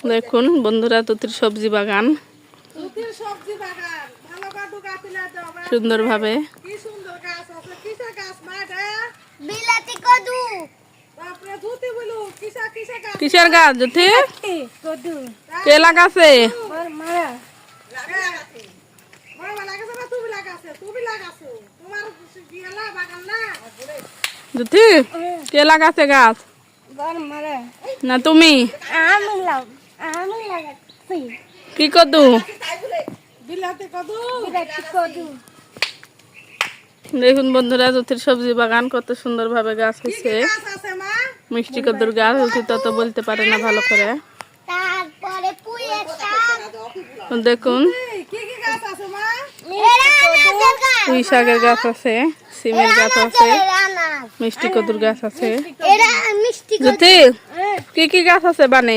দেখুন বন্ধুরা তুতির সবজি বাগান? সুন্দরভাবে। সুন্দর গাছ আছে কিসের গাছ কদু। তারপরে ধুতি বলু কিসা কিসা গাছ? গাছ না তুমি? কে কদু? বিলাতে কদু? বিলাতি কদু। দেখুন বন্ধুরা জ্যোতির সবজি বাগান কত সুন্দরভাবে গাছ হয়েছে। গাছ আছে মা? মিষ্টি কদুর গাছ জ্যোতি তত বলতে পারে না ভালো করে। দেখুন। কি কি গাছ আছে মা? এরা আনাজের গাছ। পুঁই শাকের গাছ আছে সিমের গাছ আছে মিষ্টি কদুর গাছ আছে। কি কি গাছ আছে বানে?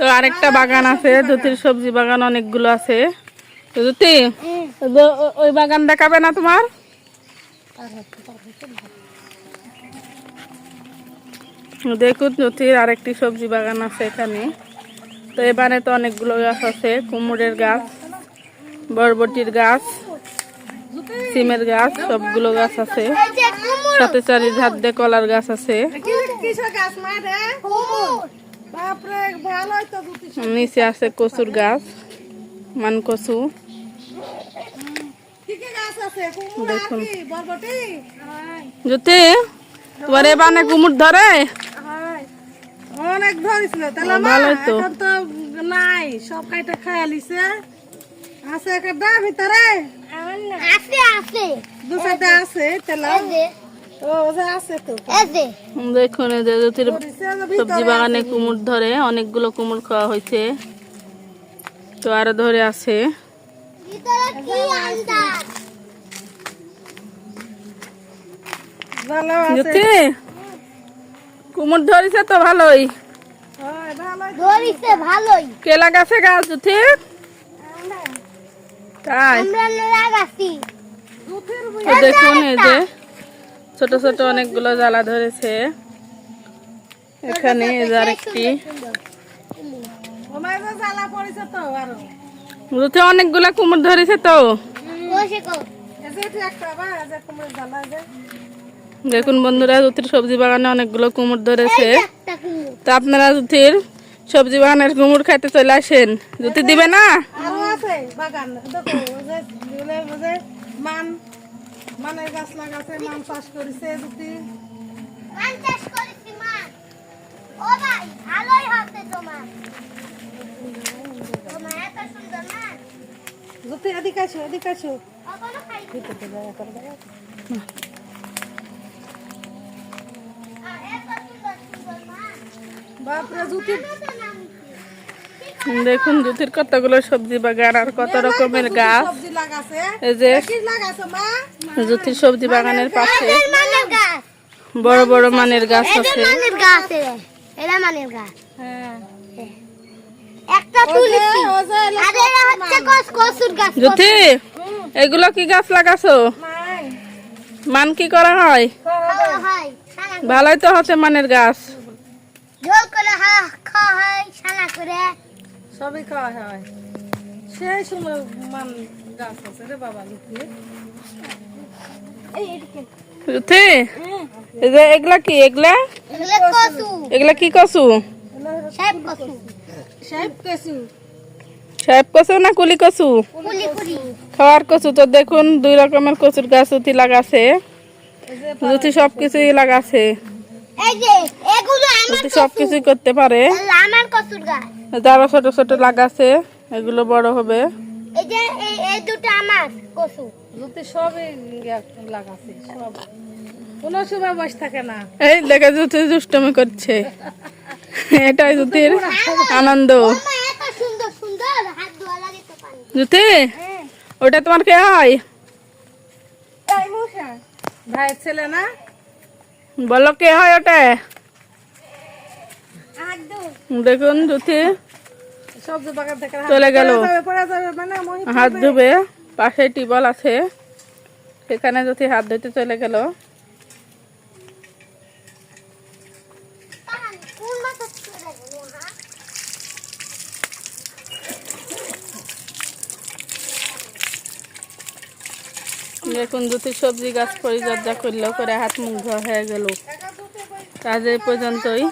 তো আরেকটা বাগান আছে দুটির সবজি বাগান অনেকগুলো আছে। তো দুটি ও- ও- ওই বাগান দেখাবে না তোমার? দেখুন জ্যোতির আরেকটি সবজি বাগান আছে এখানে। তো এবারে তো অনেকগুলো গাছ আছে কুমড়ের গাছ বরবটির গাছ সিমের গাছ সবগুলো গাছ আছে। সাথে চারি ধার দিয়ে কলার গাছ আছে। কিসের নিচে আছে কচুর গাছ মান কচু। কি কি গাছ আছে কুমড়া আর দেখুন। জ্যোতি তোমার এবারে কুমুর ধরে? অনেক ধরেছিল তাহলে ভালোই তো। এখন তো নাই সব কাইটা খাইয়া লিছে। আছে একটা ভিতরে। আছে আছে। দু চারটা আছে তাহলে দেখুন এই যে জ্যোতির সবজি বাগানে কুমুর ধরে অনেকগুলো কুমুর খাওয়া হয়েছে। তো আরও ধরে আছে। ভিতরে কি আন্দাজ? ভালো আছে। জ্যোতি কুমুর ধরেছে তো ভালোই। হয় ভালোই। ধরিছে ভালোই। কে লাগাছে গাছ জ্যোতি তাই। দেখুন এই যে ছোট ছোট অনেকগুলো জ্বালা ধরেছে। এখানে এই একটি অনেকগুলো কুমুর ধরেছে তো। দেখুন বন্ধুরা জ্যোতির সবজি বাগানে অনেকগুলো কুমুর ধরেছে। তো আপনারা জ্যোতির সবজি বাগানের কুমুর খাইতে চলে আসেন। জ্যোতি দিবে না? আরও মান গাছ লাগাছে মান চাষ করেছে দুটি মান চাষ করেছি মান ও ভাই ভালোই হবে তোমার। তোমার এত সুন্দর মান দুটি এদিকে আসো এদিকে আসো কখনো খাই। আর এত সুন্দর সুন্দর বাপরে দুটি দেখুন জ্যোতির কতগুলো সবজি বাগান আর কত রকমের গাছ। সবজি এই যে কি লাগাছে মা? জ্যোতির সবজি বাগানের পাশে। এদের মানের গাছ। বড় বড় মানের গাছ আছে। হ্যাঁ। এগুলো কি গাছ লাগাছো? মান কি করা হয়? ভালোই তো হচ্ছে মানের গাছ। ঝোল করে খাওয়া হয় করে। সবই খাওয়া হয়। সেই সময় মান গাছ আছে রে বাবা লুকি এই এদিকে। জ্যোতি এই যে এগুলা কি এগুলা? এগুলা কি কসু সাহেব কচু। না কুলি কচু? কুলি কুলি। খাওয়ার কচু। তো দেখুন দুই রকমের কচুর গাছ উতি লাগাছে। যদি সব কিছুই লাগাছে। সব কিছুই করতে পারে। আমার কসুর গাছ। যারা ছোট ছোট লাগাছে এগুলো বড় হবে। এই যে এই এই দুটো আমার কসু লুতি সবই লাগাছে সব। কোনো সময় বসে থাকে না। এই দেখে জুতি দুষ্টমি করছে। এটাই জুতির আনন্দ। জ্যোতি হ্যাঁ। ওটা তোমার কে হয়? ভাইয়ের ছেলে না? বলো কে হয় ওটা? দেখুন সবজি চলে গেল। মানে হাত ধুবে পাশে টিবল আছে। সেখানে যদি হাত ধুতে চলে গেল। দেখুন দুটি সবজি গাছ পরিচর্যা করল করে হাত মুখ ধোয়া হয়ে গেল। কাজ পর্যন্তই।